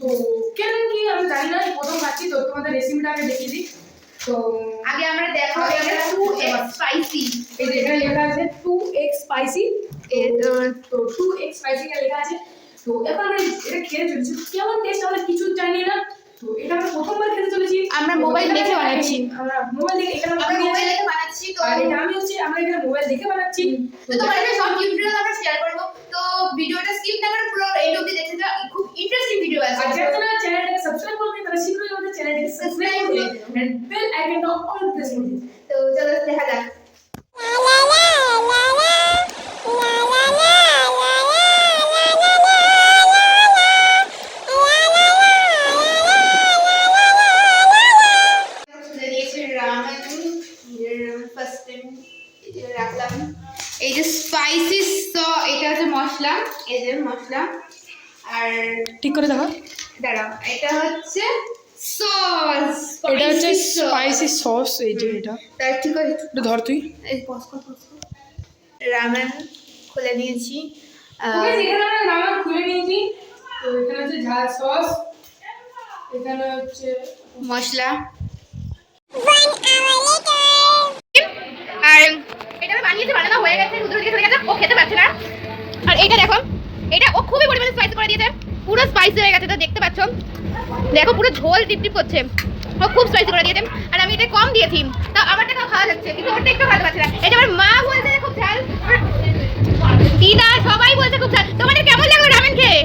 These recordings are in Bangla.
তো কেমন কি আমি জানি না প্রথম খাচ্ছি তো তোমাদের রেসিপিটা আগে দেখিয়ে দিই। তো আগে আমরা দেখো এটা টু এক্স স্পাইসি এই যে এখানে লেখা আছে টু এক্স স্পাইসি তো টু এক্স স্পাইসি লেখা আছে। তো এখন আমরা এটা খেয়ে চলেছি। কেমন টেস্ট আমরা কিছু জানি না। তো এটা আমরা প্রথমবার খেতে চলেছি। আমরা মোবাইল দেখে বানাচ্ছি। আমরা মোবাইল দেখে এখানে আমরা মোবাইল দেখে বানাচ্ছি তো আর এটা আমি হচ্ছে আমরা এখানে মোবাইল দেখে বানাচ্ছি। তো তোমাদের সব টিউটোরিয়াল আমরা শেয়ার করব। তো ভিডিওটা স্কিপ না করে পুরো এন্ড অবধি শীঘ্রই আমাদের চ্যানেলটাকে সাবস্ক্রাইব করে বেল আইকনটা অল প্রেস করে দিও। তো চলো দেখা যাক। রাখলাম। এই যে স্পাইসি স এটা হচ্ছে মশলা এই যে মশলা। আর ঠিক করে দেখো দাঁড়াও এটা হচ্ছে সস এটা হচ্ছে স্পাইসি সস এই যে এটা। ঠিক আছে। একটু ধর তুই। এই পজ কর পজ কর। রামেন খুলে নিয়েছি। আহ, ওকে এখানে আমরা রান্না খুলে নিয়েছি। তো এখানে হচ্ছে ঝাল সস এখানে হচ্ছে মশলা। আর এটা বানিয়েছি বানানো হয়ে গেছে দুধ দিকে চলে গেছে ও খেতে পারছে না। আর এইটা দেখো এটা ও খুবই পরিমাণে স্পাইসি করে দিয়েছে। পুরো স্পাইসি হয়ে গেছে তো দেখতে পাচ্ছ? দেখো পুরো ঝোল টিপ টিপ করছে। ও খুব স্পাইসি করে দিয়েছে। আর আমি এটা কম দিয়েছি। তা আমারটা তাও খাওয়া যাচ্ছে। কিন্তু ওরটা একটু খাওয়াতে পারছে না। এটা আমার মা বলছে খুব ঝাল। দিদা সবাই বলছে খুব ঝাল। তোমাদের কেমন লাগল রামেন খেয়ে?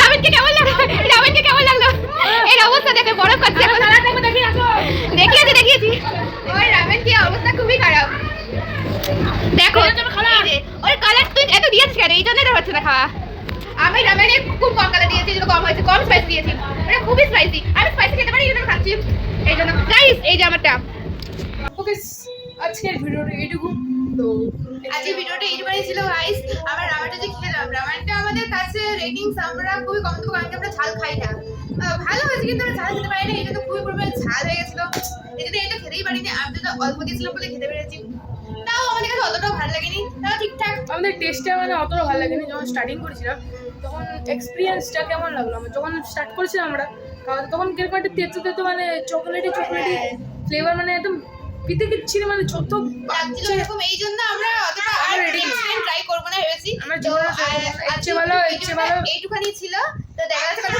রামেনকে কেমন লাগল? রামেনকে কেমন লাগল? এর অবস্থা দেখে বরফ খাচ্ছে এখন দেখিয়েছি দেখিয়েছি। ওই রামেন কি অবস্থা খুবই খারাপ। দেখো ওর কালার তুই এত দিয়েছিস কেন? এই জন্যই তো হচ্ছে না খাওয়া। আমি রামেনে খুব কম কালার দিয়েছি যেটা কম হয়েছে কম স্পাইসি দিয়েছি। মানে খুবই স্পাইসি আমি স্পাইসি খেতে পারি এই জন্য খাচ্ছি। এই জন্য গাইস এই যে আমারটা। ওকে আজকের ভিডিওটা এইটুকু। তো আজকে ভিডিওটা এইটুকুই ছিল গাইস আমরা রামেনটা যে খেলাম রামেনটা আমাদের কাছে রেটিংস আমরা খুবই কম দেবো কারণ আমরা ঝাল খাই না। ভালো হয়েছে কিন্তু আমরা ঝাল খেতে পারি না এটা তো খুবই পরিমাণে ঝাল হয়ে গেছিল। এই জন্য এটা খেতেই পারিনি আমি তো অল্প দিয়েছিলাম বলে খেতে পেরেছি। তাও আমাদের কাছে অতটাও ভালো লাগেনি। তাও ঠিকঠাক। আমাদের টেস্টটা মানে অতটা ভালো লাগেনি যখন স্টার্টিং করেছিলাম তখন এক্সপিরিয়েন্সটা কেমন লাগল? আমার যখন স্টার্ট করেছিলাম আমরা তখন কীরকম একটা তেতো তেতো মানে চকলেটি চকলেটি ফ্লেভার মানে একদম পিতে কিচ্ছিল মানে লাগছিল এরকম এই জন্য আমরা অতটা আর আমরা ট্রাই করব না ভেবেছি। আমরা জীবনে আজকের ভালো, ভিডিওটা ভালো। এইটুখানি ছিল তো দেখা যাচ্ছে কোনো